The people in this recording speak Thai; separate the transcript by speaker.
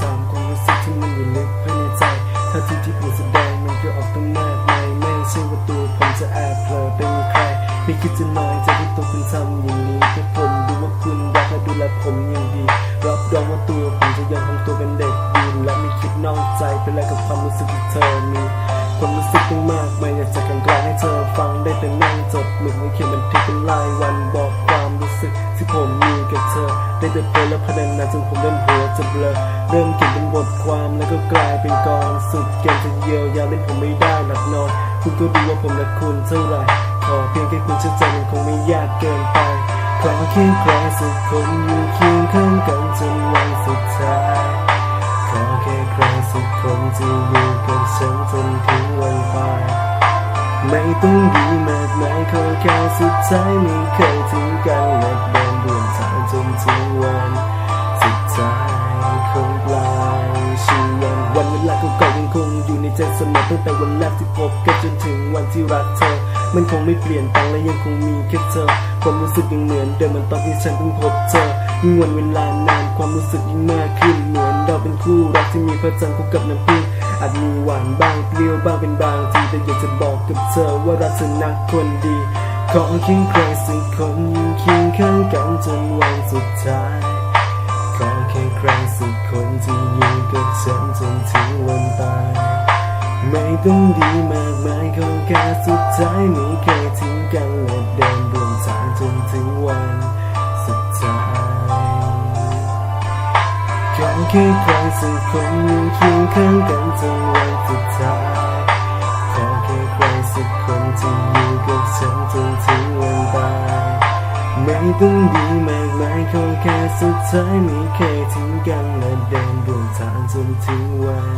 Speaker 1: ถามความรู้สึกที่มันอยู่ลึกภายในใจถ้าที่ที่ผมแสดงมันก็ออกตั้งมากมายไม่ใช่ว่าตัว ผมจะแอเปมีใคร ไม่คิดจะน้อยใจที่ตัวคุณทำอย่างนี้แค่ผมดูว่าคุณรักและดูแลผมอย่างดี รับรองว่าตัวผมจะยังทำตัวเป็นเด็กดีและไม่คิดนอกใจไปแล้วกับความรู้สึกที่เธอมีความรู้สึกตั้งมากมายอยากจะกลางให้เธอฟังได้แต่นั่งจดหมึกไว้เขียนบันทึกเป็นลายวันบอกความรู้สึกที่ผมมีกับเธอ ได้แต่เพลและพนันนานจนผมเริ่มหัว จะเบลอเริ่มเขียนเป็นบทความแล้วก็กลายเป็นกรสุดเกมจะเยียวยาเล่นผมไม่ได้หลับนอน คุณก็รู้ว่าผมรักคุณเท่าไหร่ขอเพียงแค่คุณเชื่อใจมันคงไม่ยากเกินไปขอแค่ใครสักคนอยู่เคียงข้างกันจนวันสุดท้ายขอแค่ใครสักคนที่อยู่กับฉันจนถึงวันตายไม่ต้องดีมากมายขอแค่สุดท้ายไม่เคยทิ้งกันและเดินร่วมทางจนถึงวัน งอยู่ในสมอตั้งแต่วันแรกที่พบกันจนถึงวันที่รักเธอ มันคงไม่เปลี่ยนแปลงและยังคงมีแค่เธอ ความรู้สึกยังเหมือนเดิมเหมันตอนที่ฉันเพิ่งพบเธอยิ่งวันเวลานานความรู้สึกยิ่งมากขึ้นเหมือนเราเป็นคู่รักที่มีพระจันทร์คู่กับน้ำผึ้งอาจมีหวานบ้างเปรี้ยวบ้างเป็นบางทีแต่อยากจะบอกกับเธอว่ารักเธอนักคนดี ขอแค่ใครสักคนยู่เคียงข้างกันจนวันสุดท้ายขอแค่ใครสักคนที่อยู่กับฉันจนถึงวันตาย ไม่ต้องดีมากมายขอแค่สุดท้ายไม่เคยทิ้งกันและเดินร่วมทางจนถึงวันสุดท้ายขอแค่ใครสักคนอยู่เคียงข้างกันจนวันสุดท้ายขอแค่ใครสักคนที่อยู่กับฉันจนถึงวันตายไม่ต้องดีมากมายขอแค่สุดท้ายไม่เคยทิ้งกันและเดินร่วมทางจนถึงวัน